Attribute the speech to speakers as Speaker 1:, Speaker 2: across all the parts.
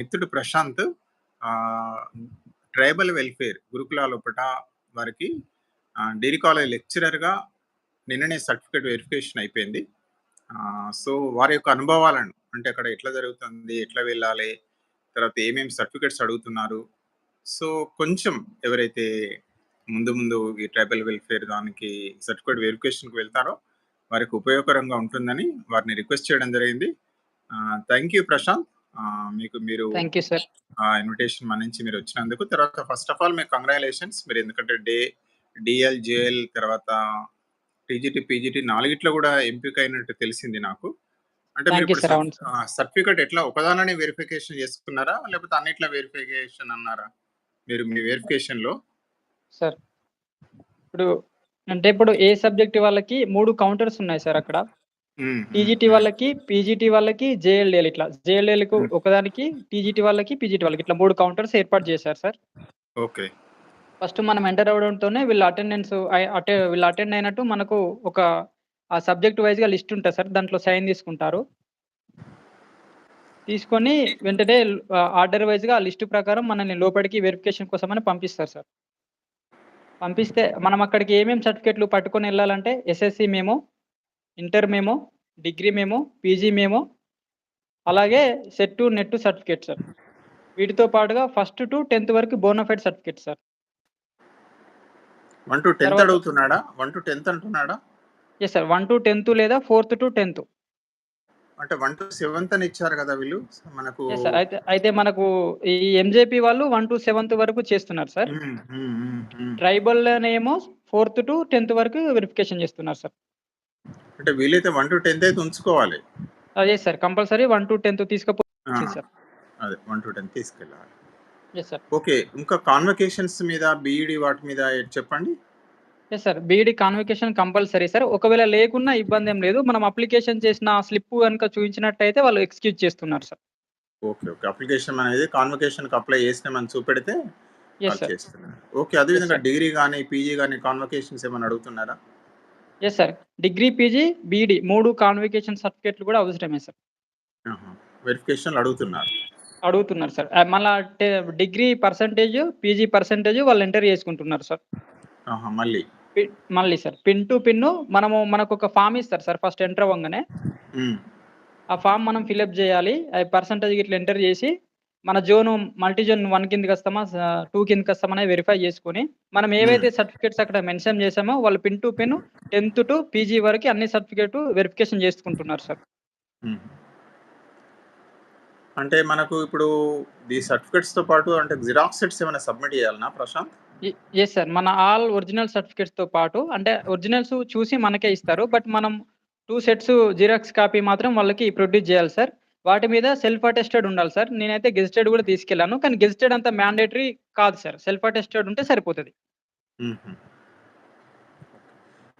Speaker 1: మిత్రుడు Prashanth tribal welfare గురుకుల లోపట వారికి డిగ్రీ కాలేజ్ లెక్చరర్‌గా నిన్ననే సర్టిఫికేట్ వెరిఫికేషన్ అయిపోయింది. సో వారి యొక్క అనుభవాలను అంటే అక్కడ ఎట్లా జరుగుతుంది? ఎట్లా వెళ్ళాలి? తర్వాత ఏమేమి సర్టిఫికేట్స్ అడుగుతున్నారు? సో కొంచెం ఎవరైతే ముందు ముందు ఈ ట్రైబల్ వెల్ఫేర్ దానికి సర్టిఫికేట్ వెరిఫికేషన్‌కి వెళ్తారో వారికి ఉపయోగకరంగా ఉంటుందని వారిని రిక్వెస్ట్ చేయడం జరిగింది. Thank you Prashanth. మీకు మీరు
Speaker 2: థ్యాంక్ యూ సార్.
Speaker 1: ఆ ఇన్విటేషన్ మన్నించి మీరొచ్చినందుకు. తర్వాత ఫస్ట్ ఆఫ్ ఆల్ మీకు కంగ్రాచ్యులేషన్స్. మీరు ఎందుకంటే డే డీఎల్, జేఎల్ తర్వాత టీజీటీ, పీజీటీ నాలుగిట్లో గూడా ఎంపికయినట్టు తెలిసింది నాకు. అంటే. ఆహ్, సర్టిఫికేట్ ఎట్లా ఒకదానిలోనే వెరిఫికేషన్ చేసుకున్నారా? లేకపోతే అన్నిట్లో వెరిఫికేషన్ అన్నారా? మీరు మీ వెరిఫికేషన్‌లో?
Speaker 2: సార్. ఇప్పుడు అంటే ఇప్పుడు ఏ సబ్జెక్ట్ వాళ్ళకి 3 కౌంటర్స్ ఉన్నాయి సార్ అక్కడ. టీజీటీ. వాళ్ళకి, పీజీటీ వాళ్ళకి, జేఎల్‌డీఎల్ ఇట్లా. జేఎల్‌డీఎల్‌కు. ఒకదానికి, టీజీటీ వాళ్ళకి, పీజీటీ వాళ్ళకి ఇట్లా 3 కౌంటర్స్ ఏర్పాటు చేశారు సార్.
Speaker 1: ఓకే.
Speaker 2: ఫస్ట్ మనం ఎంటర్ అవ్వడంతోనే వీళ్ళ అటెండెన్స్ అటె వీళ్ళు అటెండ్ అయినట్టు మనకు ఒక ఆ సబ్జెక్ట్ వైస్‌గా లిస్ట్ ఉంటది సార్. దాంట్లో సైన్ తీసుకుంటారు. తీసుకొని వెంటనే ఆర్డర్ వైస్‌గా ఆ లిస్ట్ ప్రకారం మనల్ని లోపలికి వెరిఫికేషన్ కోసమని పంపిస్తారు సార్. పంపిస్తే మనం అక్కడికి ఏమేం సర్టిఫికేట్‌లు పట్టుకొని ఎళ్ళాలంటే SSC memo, inter memo, degree memo, PG memo అలాగే సెట్, నెట్ సర్టిఫికేట్ సార్. వీటితో పాటుగా ఫస్ట్ టు 10థ్ వరకు బోనాఫైడ్ సర్టిఫికేట్ సార్.
Speaker 1: 1-10థ్
Speaker 2: తర్వాత
Speaker 1: అడుగుతున్నాడా? 1-10థ్ అంటున్నాడా?
Speaker 2: Yes sir. 1-10థ్ లేదా 4-10థ్.
Speaker 1: అంటే 1-7థ్ అని ఇచ్చారు గదా! వీళ్ళు. మనకు
Speaker 2: సార్. అయితే అయితే మనకు ఈ ఎంజేపీ వాళ్ళు 1-7థ్ వరకు చేస్తున్నారు సార్.
Speaker 1: హ్మ్. హ్మ్. హ్మ్.
Speaker 2: ట్రైబల్‌లోనేమో 4-10థ్ వరకు వెరిఫికేషన్ చేస్తున్నారు సార్.
Speaker 1: అంటే వీలైతే 1-10థ్ అయితే ఉంచుకోవాలి.
Speaker 2: అదే సార్. కంపల్సరీ 1-10థ్ తీసుకపో
Speaker 1: ఆ!
Speaker 2: వచ్చింది సార్.
Speaker 1: అదే 1-10థ్ తీసుకెళ్ళాలి.
Speaker 2: Yes sir.
Speaker 1: ఓకే. ఇంకా కాన్వకేషన్స్ మీద బీఈడీ వాటి మీద చెప్పండి?
Speaker 2: Yes sir. BEd convocation compulsory sir. ఒకవేళ లేకున్నా ఇబ్బందేం లేదు. మనం అప్లికేషన్ చేసిన స్లిప్ గనుక చూయించినట్టయితే వాళ్ళు ఎక్స్‌క్యూజ్ చేస్తున్నారు సార్.
Speaker 1: ఓకే. ఓకే. అప్లికేషన్ అనేది కాన్వకేషన్‌కి అప్లై చేసినామని చూపెడితే
Speaker 2: యెస్
Speaker 1: వాళ్ళు
Speaker 2: సార్.
Speaker 1: చేస్తున్నారు. ఓకే. అదే
Speaker 2: యెస్
Speaker 1: విధంగా
Speaker 2: సార్.
Speaker 1: డిగ్రీ గాని, పీజీ గాని కాన్వకేషన్స్ ఏమన్నా అడుగుతున్నారా?
Speaker 2: Yes sir. Degree, PG, BEd 3 convocation సర్టిఫికేట్‌లు కూడా అవసరమే సార్.
Speaker 1: ఆహా! వెరిఫికేషన్‌లు అడుగుతున్నారు.
Speaker 2: అడుగుతున్నారు సార్. మళ్ళా డిగ్రీ పర్సెంటేజ్, పీజీ పర్సెంటేజ్ వాళ్ళు ఎంటర్ చేసుకుంటున్నారు సార్.
Speaker 1: మళ్ళీ.
Speaker 2: మళ్ళీ సార్. పిన్ టు పిన్ మనము మనకొక ఫార్మ్ ఇస్తారు సార్ ఫస్ట్ ఎంటర్ అవ్వంగానే. ఆ ఫార్మ్ మనం ఫిలప్ చేయాలి. అయి పర్సెంటేజ్ గిట్లా ఎంటర్ చేసి మన జోన్ మల్టీ జోన్ 1 కిందకొస్తామా, స 2 కిందకొస్తామా అనేది వెరిఫై చేసుకొని, మనం. ఏవైతే సర్టిఫికేట్స్ అక్కడ మెన్షన్ చేసామో వాళ్ళు పిన్ టు పిన్ 10థ్ టు పీజీ వరకి అన్ని సర్టిఫికేట్ వెరిఫికేషన్ చేసుకుంటున్నారు సార్.
Speaker 1: హ్మ్. అంటే మనకు ఇప్పుడు ఈ సర్టిఫికేట్స్‌తో పాటు అంటే జిరాక్స్ సెట్స్ ఏమైనా సబ్మిట్ చేయాలనా ప్రశాంత్?
Speaker 2: Yes sir. మన ఆల్ ఒరిజినల్ సర్టిఫికేట్స్‌తో పాటు అంటే ఒరిజినల్స్ చూసి మనకే ఇస్తారు. బట్ మనం 2 సెట్స్ జిరాక్స్ కాపీ మాత్రం వాళ్ళకి ప్రొడ్యూస్ చేయాలి సార్. వాటి మీద సెల్ఫ్ అటెస్టెడ్ ఉండాలి సార్. నేనైతే గెజిటెడ్ కూడా తీసుకెళ్ళాను. కానీ గెజిటెడ్ అంత మ్యాండేటరీ కాదు సార్. సెల్ఫ్ అటెస్టెడ్ ఉంటే సరిపోతది.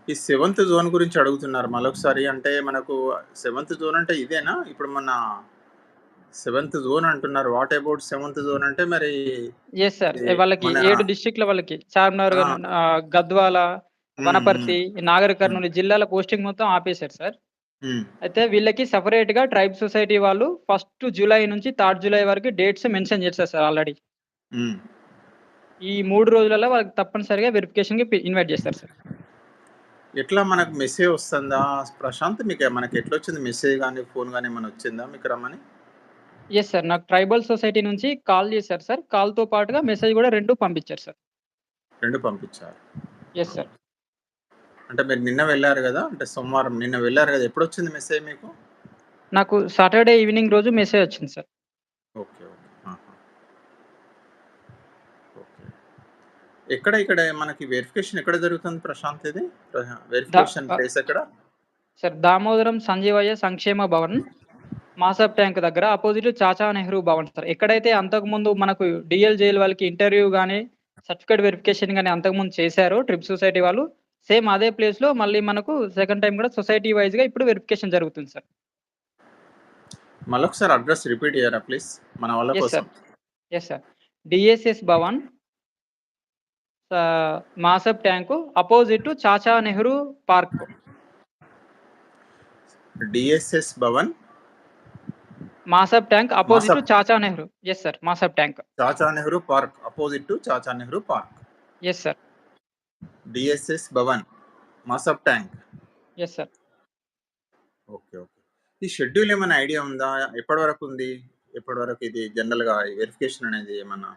Speaker 1: ఈ సెవెంత్ జోన్ గురించి అడుగుతున్నారు మళ్ళొకసారి. అంటే మనకు సెవెంత్ జోన్ అంటే ఇదేనా? ఇప్పుడు మన సెవెంత్ జోన్ అంటున్నారు. వాట్ అబౌట్ సెవెంత్ జోన్ అంటే మరి
Speaker 2: యెస్ సార్. వాళ్ళకి 7 డిస్ట్రిక్ట్‌ల వాళ్ళకి చార్మినార్, గద్వాల. వనపర్తి, నాగర్. కర్నూల్ జిల్లాల పోస్టింగ్ మొత్తం ఆపేశారు సార్.
Speaker 1: హ్మ్.
Speaker 2: అయితే వీళ్ళకి సెపరేట్‌గా ట్రైబ్ సొసైటీ వాళ్ళు ఫస్ట్ జులై నుంచి థర్డ్ జులై వరకు డేట్స్ మెన్షన్ చేశారు సార్ ఆల్రెడీ.
Speaker 1: హ్మ్.
Speaker 2: ఈ 3 రోజులలో వాళ్ళకి తప్పనిసరిగా వెరిఫికేషన్‌కి పి ఇన్వైట్ చేస్తారు సార్.
Speaker 1: ఎట్లా మనకు మెసేజ్ వస్తుందా ప్రశాంత్? మీకు మనకి ఎట్లొచ్చింది మెసేజ్ గాని, ఫోన్ గాని ఏమన్నా వచ్చిందా మీకు రమ్మని?
Speaker 2: Yes sir. నాకు ట్రైబల్ సొసైటీ నుంచి కాల్ చేశారు సార్. కాల్‌తో పాటుగా మెసేజ్ కూడా 2 పంపించారు సార్.
Speaker 1: 2 పంపించారు.
Speaker 2: Yes sir.
Speaker 1: అంటే మీరు నిన్న వెళ్ళారు గదా! అంటే సోమవారం నిన్న వెళ్ళారు గదా! ఎప్పుడొచ్చింది మెసేజ్ మీకు?
Speaker 2: నాకు సాటర్‌డే ఈవినింగ్ రోజు మెసేజ్ వచ్చింది సార్.
Speaker 1: ఓకే. ఎక్కడ ఇక్కడ మనకి వెరిఫికేషన్ ఎక్కడ జరుగుతుంది ప్రశాంత్ ఇది? వెరిఫికేషన్ ప్లేస్ ఎక్కడ?
Speaker 2: సార్ దామోదరం సంజీవయ్య సంక్షేమ భవన్, మాసబ్ ట్యాంక్ దగ్గర అపోజిట్ చాచా నెహ్రూ భవన్ సార్. ఎక్కడైతే అంతకుముందు మనకు డీఎల్, జేఎల్ వాళ్ళకి ఇంటర్వ్యూ గాని, సర్టిఫికేట్ వెరిఫికేషన్ గాని అంతకుముందు చేశారో ట్రిప్ సొసైటీ వాళ్ళు, సేమ్ అదే ప్లేస్‌లో మళ్ళీ మనకు సెకండ్ టైమ్ కూడా సొసైటీ వైస్‌గా ఇప్పుడు వెరిఫికేషన్ జరుగుతుంది సార్.
Speaker 1: మళ్ళొకసారి అడ్రెస్ రిపీట్ చేయరా ప్లీజ్? మన వాళ్ళ కోసం.
Speaker 2: Sir. Yes sir. DSS Bhavan Masab Tank opposite Chacha Nehru park.
Speaker 1: DSS Bhavan
Speaker 2: Masab Tank opposite to. Chacha Nehru. Yes sir. Masab Tank.
Speaker 1: Chacha Nehru park. Opposite to Chacha Nehru park.
Speaker 2: Yes sir.
Speaker 1: DSS Bhavan. Masab Tank.
Speaker 2: Yes sir.
Speaker 1: Okay. Okay. ఈ schedule ఏమైనా idea ఉందా? ఎప్పటి వరకు ఉంది? ఎప్పటి వరకు ఇది జనరల్‌గా ఈ వెరిఫికేషన్ అనేది ఏమన్నా?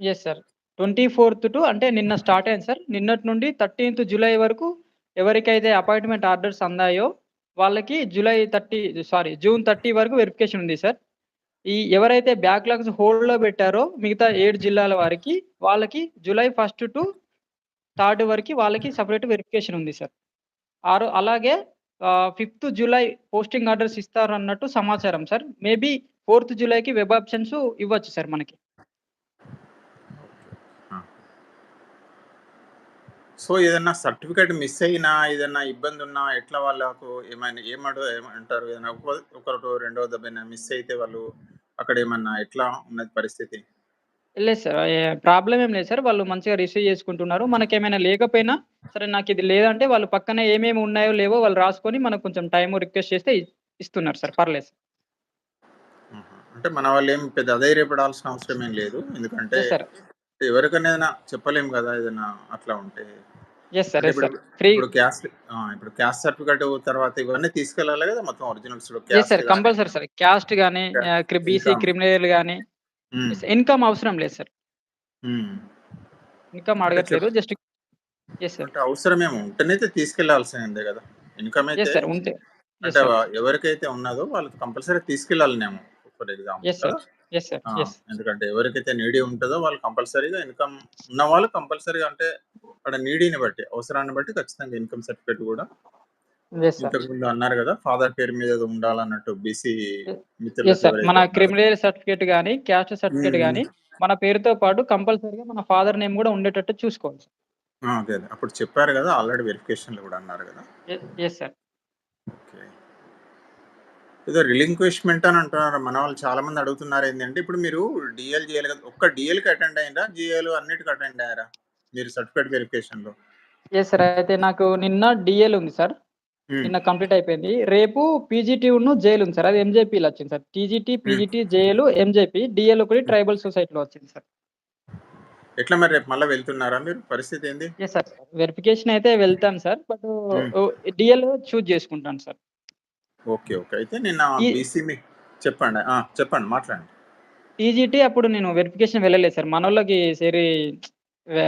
Speaker 2: Yes sir. 24థ్ టు అంటే నిన్న స్టార్ట్ అయింది సార్. నిన్నటి నుండి 13థ్ జులై వరకు ఎవరికైతే అపాయింట్‌మెంట్ ఆర్డర్స్ అందాయో వాళ్ళకి జులై 30 సారీ జూన్ 30 వరకు వెరిఫికేషన్ ఉంది సార్. ఈ ఎవరైతే బ్యాక్‌లాగ్స్ హోల్డ్‌లో పెట్టారో మిగతా 7 జిల్లాల వారికి వాళ్ళకి జులై 1 టు థర్డ్ వరకు వాళ్ళకి సపరేట్ వెరిఫికేషన్ ఉంది సార్. ఆరు అలాగే ఆహ్, 5థ్ జులై పోస్టింగ్ ఆర్డర్స్ ఇస్తారన్నట్టు సమాచారం సార్. మేబీ ఫోర్త్ జూలైకి వెబ్ ఆప్షన్స్ ఇవ్వచ్చు సార్ మనకి.
Speaker 1: సో, ఏదన్నా సర్టిఫికేట్ మిస్ అయినా, ఏదన్నా ఇబ్బందున్నా ఎట్లా వాళ్ళకు ఏమైనా ఏమడు ఏమంటారు? ఏదైనా ఒక ఒకటో, రెండో దెబ్బైనా మిస్ అయితే వాళ్ళు అక్కడ ఏమన్నా ఎట్లా ఉన్నది పరిస్థితి?
Speaker 2: లేదు సార్. ఏ ప్రాబ్లమ్ ఏం లేదు సార్. వాళ్ళు మంచిగా రిసీవ్ చేసుకుంటున్నారు. మనకేమైనా లేకపోయినా సరే నాకిది లేదంటే వాళ్ళు పక్కనే ఏమేమి ఉన్నాయో లేవో వాళ్ళు రాసుకొని మనకు కొంచెం టైము రిక్వెస్ట్ చేస్తే ఇస్తున్నారు సార్. పర్లేదు.
Speaker 1: ఆహా! అంటే మన వాళ్ళేం పెద్ద అధైర్యపడాల్సిన అవసరం ఏం లేదు. ఎందుకంటే
Speaker 2: సార్.
Speaker 1: ఎవరికైనా చెప్పలేం గదా! ఏదైనా అట్లా ఉంటే.
Speaker 2: సార్.
Speaker 1: ఇప్పుడు
Speaker 2: సార్.
Speaker 1: క్యాస్ట్! ఇప్పుడు క్యాస్ట్ సర్టిఫికేట్ తర్వాత ఇవన్నీ తీసుకెళ్ళాలి గదా! మొత్తం originals
Speaker 2: sir. Compulsory sir. Caste గాని బీసీ. క్రిమినల్ గాని ఇన్‌కమ్ అవసరం లేదు సార్. ఇన్‌కమ్
Speaker 1: అంటే
Speaker 2: అడగట్లేదు. Just sir.
Speaker 1: అంటే అవసరమేమో ఉంటేనైతే తీసుకెళ్ళాల్సిందే గదా! ఇన్‌కమ్ అయితే
Speaker 2: సార్. ఉంటే
Speaker 1: అంటే ఎవరికైతే ఉన్నదో వాళ్ళకి కంపల్సరీ తీసుకెళ్ళాలనేమో ఫర్ ఎగ్జాంపుల్. కదా! ఎందుకంటే ఎవరికైతే నీడీ ఉంటదో వాళ్ళు కంపల్సరీగా ఇన్‌కమ్ ఉన్నవాళ్ళు కంపల్సరీగా అంటే అక్కడ నీడీని బట్టి, అవసరాన్ని బట్టి ఖచ్చితంగా ఇన్‌కమ్ సర్టిఫికేట్
Speaker 2: సార్.
Speaker 1: ఇంతకుముందు అన్నారు గదా! ఫాదర్ పేరు మీద ఉండాలన్నట్టు బీసీ
Speaker 2: మన. క్రిమినల్ సర్టిఫికేట్ గాని, క్యాస్ట్. సర్టిఫికేట్. గాని మన పేరుతో పాటు కంపల్సరీగా మన ఫాదర్ నేమ్ గూడా ఉండేటట్టు చూసుకోవాలి.
Speaker 1: ఆ! అదే. అప్పుడు చెప్పారు గదా! ఆల్రెడీ వెరిఫికేషన్‌లో గూడా అన్నారు!
Speaker 2: యె యెస్ సార్.
Speaker 1: ఏదో రిలింక్విష్‌మెంట్ అని అంటున్నారు. మన వాళ్ళు చాలా మంది అడుగుతున్నారు ఏందంటే ఇప్పుడు మీరు డీఎల్ జేయాలి గదా! ఒక్క డీఎల్‌కి అటెండ్ అయిండ్రా? జీఏలు అన్నిటికి అటెండ్ అయ్యారా? మీరు సర్టిఫికేట్ వెరిఫికేషన్‌లో?
Speaker 2: Yes sir. అయితే నాకు నిన్న డీఎల్ ఉంది సార్. నిన్న కంప్లీట్ అయిపోయింది. రేపు పీజీటీను, జేఎల్ ఉంది సార్. అది ఎంజేపీలో వచ్చింది sir. TGT. PGT, JL, MJP, DL ఒకటి. ట్రైబల్ సొసైటీలో వచ్చింది సార్.
Speaker 1: ఎట్లా మరి రేపు మళ్ళా వెళ్తున్నారా మీరు? పరిస్థితి ఏంది?
Speaker 2: సార్. వెరిఫికేషన్ అయితే వెళ్తాను సార్. బట్ డీఎల్ చూజ్ చేసుకుంటాను సార్.
Speaker 1: ఓకే. ఓకే. అయితే నిన్న బీసీ మీ చెప్పండి. ఆ! చెప్పండి. మాట్లాడండి.
Speaker 2: టీజీటీ అప్పుడు నేను వెరిఫికేషన్ వెళ్ళలేదు సార్. మనోళ్ళకి సరి వే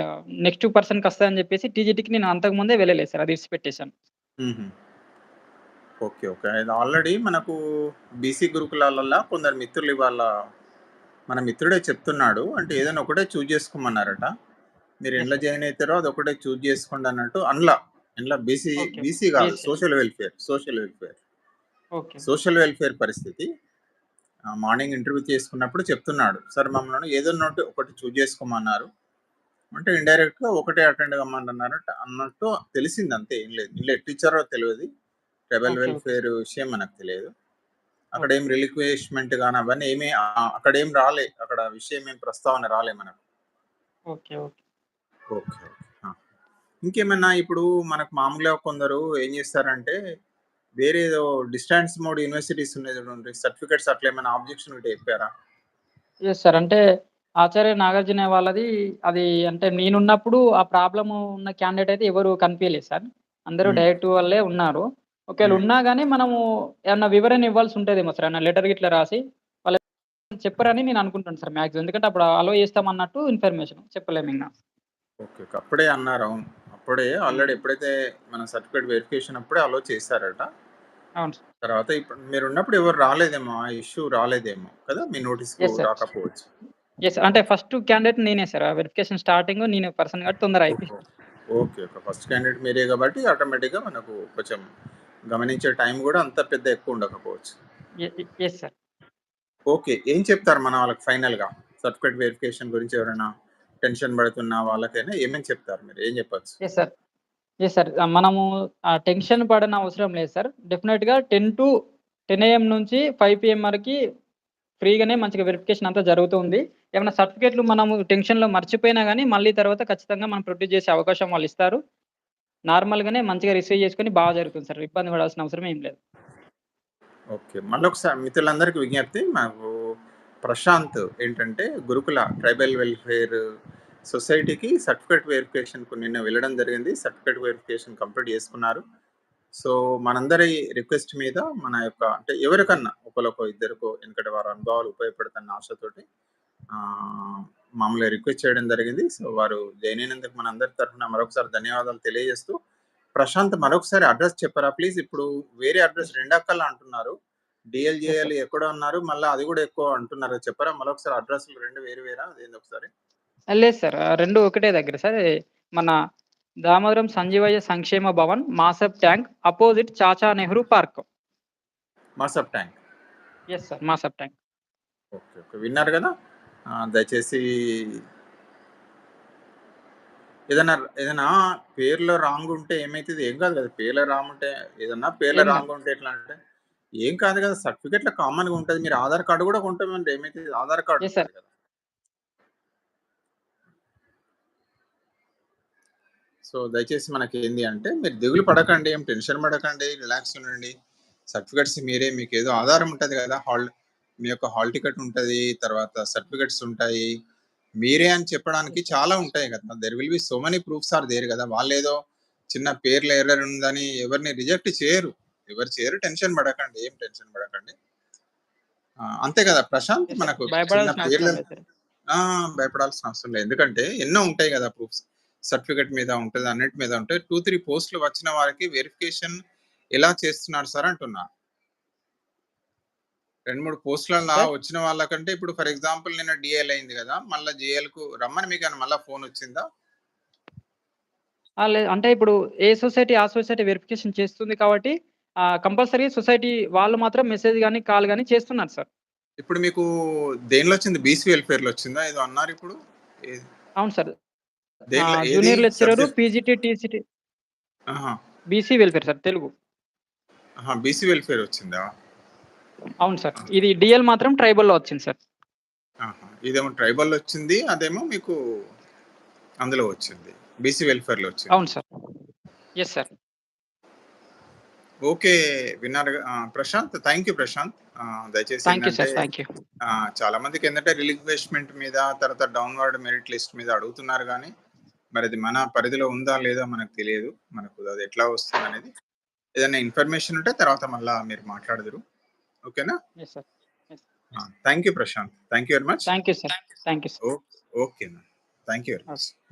Speaker 2: నెక్స్ట్ పర్సన్‌కి వస్తదని చెప్పేసి టీజీటీకి నేను అంతకు ముందే వెళ్ళలేదు సార్. అది.
Speaker 1: హుహు. ఓకే. ఓకే. అది ఆల్రెడీ మనకు బీసీ గురుకులాలల్ల కొందరు మిత్రులు ఇవాళ మన మిత్రుడే చెప్తున్నాడు. అంటే ఏదైనా ఒకటే చూజ్ చేసుకోమన్నారట. మీరు
Speaker 2: సార్.
Speaker 1: జాయిన్ అయితారో అదొకటే చూజ్ చేసుకోండి అన్నట్టు అందులో ఇండ్ల BC. BC.
Speaker 2: BC.
Speaker 1: Social welfare. Social welfare. Social welfare పరిస్థితి. మార్నింగ్ ఇంటర్వ్యూ చేసుకున్నప్పుడు చెప్తున్నాడు. సార్ మమ్మల్ని ఏదన్నా ఒకటి ఒకటి చూజ్ చేసుకోమన్నారు. అంటే ఇండైరెక్ట్‌గా ఒకటే అటెండ్ కమ్మన్నారట అన్నట్టు తెలిసింది అంతే ఏం లేదు. ఇందులో ఎట్లా ఇచ్చారో తెలవది. ట్రైబల్. వెల్‌ఫేర్ విషయం మనకు తెలియదు. అక్కడ. ఏం రిలిక్విష్‌మెంట్ గాని అవన్నీ ఏమి అక్కడ ఏం రాలే. అక్కడ విషయం ఏం ప్రస్తావన రాలే మనకు.
Speaker 2: ఓకే. ఓకే.
Speaker 1: ఓకే. ఇంకేమన్నా ఇప్పుడు మనకు మామూలుగా కొందరు ఏం చేస్తారంటే వేరే ఏదో డిస్టాన్స్ మోడ్ యూనివర్సిటీస్ ఉన్నాయి చూడండి. సర్టిఫికేట్స్ అట్లా ఏమైనా ఆబ్జెక్షన్ ఉంటే చెప్పారా?
Speaker 2: Yes sir. అంటే ఆచార్య నాగార్జున వాళ్ళది అది అంటే నేనున్నప్పుడు ఆ ప్రాబ్లమ్ ఉన్న క్యాండిడేట్ అయితే ఎవరు కనిపియలేదు సార్. అందరూ. డైరెక్ట్ వాళ్ళే ఉన్నారు. ఒకవేళ. ఉన్నా గాని మనము ఏమన్నా వివరణ ఇవ్వాల్సి ఉంటదేమో సార్. ఏమన్నా లెటర్ గిట్లా రాసి వాళ్ళు చెప్పరని నేను అనుకుంటాను సార్ మాక్సిమం. ఎందుకంటే అప్పుడు అలో చేస్తామన్నట్టు ఇన్ఫర్మేషన్. చెప్పలేమింగ.
Speaker 1: ఓకే. ఓకే. అప్పుడే అన్నారు. అవును. అప్పుడే ఆల్రెడీ. ఎప్పుడైతే మన సర్టిఫికేట్ వెరిఫికేషన్ అప్పుడే అలో చేశారట.
Speaker 2: అవును సార్.
Speaker 1: తర్వాత ఇప్పుడు మీరున్నప్పుడు ఎవరు రాలేదేమో. ఆ ఇష్యూ రాలేదేమో కదా! మీ
Speaker 2: సార్.
Speaker 1: రాకపోవచ్చు.
Speaker 2: యెస్. అంటే ఫస్ట్ క్యాండిడేట్ నేనే సార్. వెరిఫికేషన్ స్టార్టింగ్ నేనే పర్సన్ కాబట్టి తొందర అయిపోయింది.
Speaker 1: ఓహో! ఓకే. ఓకే. ఫస్ట్ క్యాండిడేట్ మీరే కాబట్టి ఆటోమేటిక్‌గా మనకు కొంచెం గమనించే టైం గూడా అంత పెద్ద ఎక్కువ ఉండకపోవచ్చు.
Speaker 2: Yes sir.
Speaker 1: ఓకే. ఏం చెప్తారు మన వాళ్ళకి ఫైనల్‌గా? సర్టిఫికేట్ వెరిఫికేషన్ గురించి ఎవరైనా టెన్షన్ పడుతున్న వాళ్ళకైనా ఏమని చెప్తారు మీరు? ఏం చెప్పొచ్చు?
Speaker 2: Yes sir. Yes sir. మనము టెన్షన్ పడనవసరం లేదు సార్. డెఫినిట్‌గా 10-10 ఏఎం నుంచి 5 పీఎం వరకి ఫ్రీగానే మంచిగా వెరిఫికేషన్ అంతా జరుగుతూ ఉంది. ఏమన్నా సర్టిఫికేట్‌లు మనము టెన్షన్‌లో మర్చిపోయినా గాని మళ్ళీ తర్వాత ఖచ్చితంగా మనం ప్రొడ్యూస్ చేసే అవకాశం వాళ్ళిస్తారు. నార్మల్‌గానే మంచిగా రిసీవ్ చేసుకొని బాగా జరుగుతుంది సార్. ఇబ్బంది పడాల్సిన అవసరం ఏం లేదు.
Speaker 1: ఓకే. మళ్ళీ ఒకసారి మిత్రులందరికీ విజ్ఞప్తి. మాకు ప్రశాంత్ ఏంటంటే గురుకుల ట్రైబల్ వెల్ఫేర్ సొసైటీకి సర్టిఫికేట్ వెరిఫికేషన్‌కు నిన్న వెళ్ళడం జరిగింది. సర్టిఫికేట్ వెరిఫికేషన్ కంప్లీట్ చేసుకున్నారు. సో, మనందరి రిక్వెస్ట్ మీద మన యొక్క అంటే ఎవరికన్నా ఒకరికో ఇద్దరికో ఎందుకంటే వారి అనుభవాలు ఉపయోగపడతాయన్న ఆశతోటి ఆహ్, మామూలుగా రిక్వెస్ట్ చేయడం జరిగింది. సో, వారు జాయిన్ అయినందుకు మనందరి తరఫున మరొకసారి ధన్యవాదాలు తెలియజేస్తూ, ప్రశాంత్ మరొకసారి అడ్రెస్ చెప్పరా ప్లీజ్? ఇప్పుడు వేరే అడ్రెస్ రెండక్కలు అంటున్నారు. డీఎల్‌జేఎల్. ఎక్కడో అన్నారు. మళ్ళా అది గూడా ఎక్కువ అంటున్నారు. చెప్పరా? మరొకసారి అడ్రెస్‌లు 2 వేరు వేరా? అదేంది ఒకసారి?
Speaker 2: లేదు సార్. 2 ఒకటే దగ్గర సార్. మన Damodaram Sanjeevaiah Sankshema Bhavan, Masab Tank opposite Chacha Nehru park.
Speaker 1: Masab Tank.
Speaker 2: Yes sir. Masab Tank.
Speaker 1: Okay. Okay. విన్నారు గదా! దయచేసి ఏదన్నా ఏదైనా పేర్లో రాంగ్ ఉంటే ఏమైతది? ఏం కాదు కదా! పేర్లో రాంగ్ ఉంటే ఏదన్నా పేర్లో
Speaker 2: కాదు.
Speaker 1: రాంగ్ ఉంటే ఎట్లా అంటే ఏం కాదు కదా! సర్టిఫికేట్‌లో కామన్‌గా ఉంటది. మీరు ఆధార్ కార్డ్ గూడా కొంటామంటే ఏమైతది? ఆధార్ కార్డ్ కదా! సో, దయచేసి మనకేంది అంటే మీరు దిగులు పడకండి. ఏం టెన్షన్ పడకండి. రిలాక్స్ ఉండండి. సర్టిఫికేట్స్ మీరే మీకేదో ఆధారం ఉంటది గదా! హాల్ మీ యొక్క హాల్ టికెట్ ఉంటది. తర్వాత సర్టిఫికేట్స్ ఉంటాయి. మీరే అని చెప్పడానికి. చాలా ఉంటాయి గదా! There will be so many proofs are there గదా! వాళ్ళేదో చిన్న పేర్ల ఎర్రర్ ఉందని ఎవరిని రిజెక్ట్ చేయరు. ఎవరు చేయరు. టెన్షన్ పడకండి. ఏం టెన్షన్ పడకండి. అంతే గదా! ప్రశాంత్. మనకు చిన్న
Speaker 2: భయపడాల్సిన
Speaker 1: పేర్ల! భయపడాల్సిన అవసరం లేదు. ఎందుకంటే ఎన్నో ఉంటాయి గదా! ప్రూఫ్స్. సర్టిఫికేట్ మీద ఉంటది. అన్నిటి మీద ఉంటాయి. 2, 3 పోస్ట్‌లు వచ్చిన వారికి వెరిఫికేషన్ ఎలా చేస్తున్నారు సార్ అంటున్నా? 2, 3 పోస్ట్‌లల్లా
Speaker 2: సార్?
Speaker 1: వచ్చిన వాళ్ళకంటే ఇప్పుడు ఫర్ ఎగ్జాంపుల్ నిన్న డీఎల్ అయింది గదా! మళ్ళా జేఎల్‌కు రమ్మని మీకేమైనా మళ్ళా ఫోన్ వచ్చిందా?
Speaker 2: లేదు. అంటే ఇప్పుడు ఏ సొసైటీ ఆ సొసైటీ వెరిఫికేషన్ చేస్తుంది కాబట్టి కంపల్సరీ సొసైటీ వాళ్ళు మాత్రం మెసేజ్ గాని, కాల్ గాని చేస్తున్నారు సార్.
Speaker 1: ఇప్పుడు మీకు దేనిలో వచ్చింది? బీసీ వెల్‌ఫేర్‌లో వచ్చిందా? ఏదో అన్నారు ఇప్పుడు?
Speaker 2: అవును sir. Junior lecturer? PGT, TCT! BC welfare sir Telugu.
Speaker 1: BC welfare వచ్చిందా?
Speaker 2: అవును సార్. ఇది డీఎల్ మాత్రం ట్రైబల్‌లో వచ్చింది సార్.
Speaker 1: ఇదేమో ట్రైబల్‌లో వచ్చింది. అదేమో మీకు అందులో వచ్చింది. బీసీ వెల్‌ఫేర్‌లో వచ్చింది.
Speaker 2: అవును సార్. Yes sir.
Speaker 1: ఓకే. విన్నారుగా ఆహ్, ప్రశాంత్ థాంక్ యూ ప్రశాంత్. దయచేసి చాలా మందికేందంటే రిలిక్వెష్మెంట్ మీద తర్వాత డౌన్‌వర్డ్ మెరిట్ లిస్ట్ మీద అడుగుతున్నారు గానీ, మరది మన పరిధిలో ఉందా? లేదా? మనకు తెలియదు. మనకు అది ఎట్లా వస్తుందనేది. ఏదైనా ఇన్ఫర్మేషన్ ఉంటే తర్వాత మళ్ళా మీరు మాట్లాడదురు. ఓకేనా? Thank you Prashant. Thank you very much.
Speaker 2: Thank you sir. Thank you sir.
Speaker 1: ఓ ఓకేనా. Thank you very much.
Speaker 2: Okay.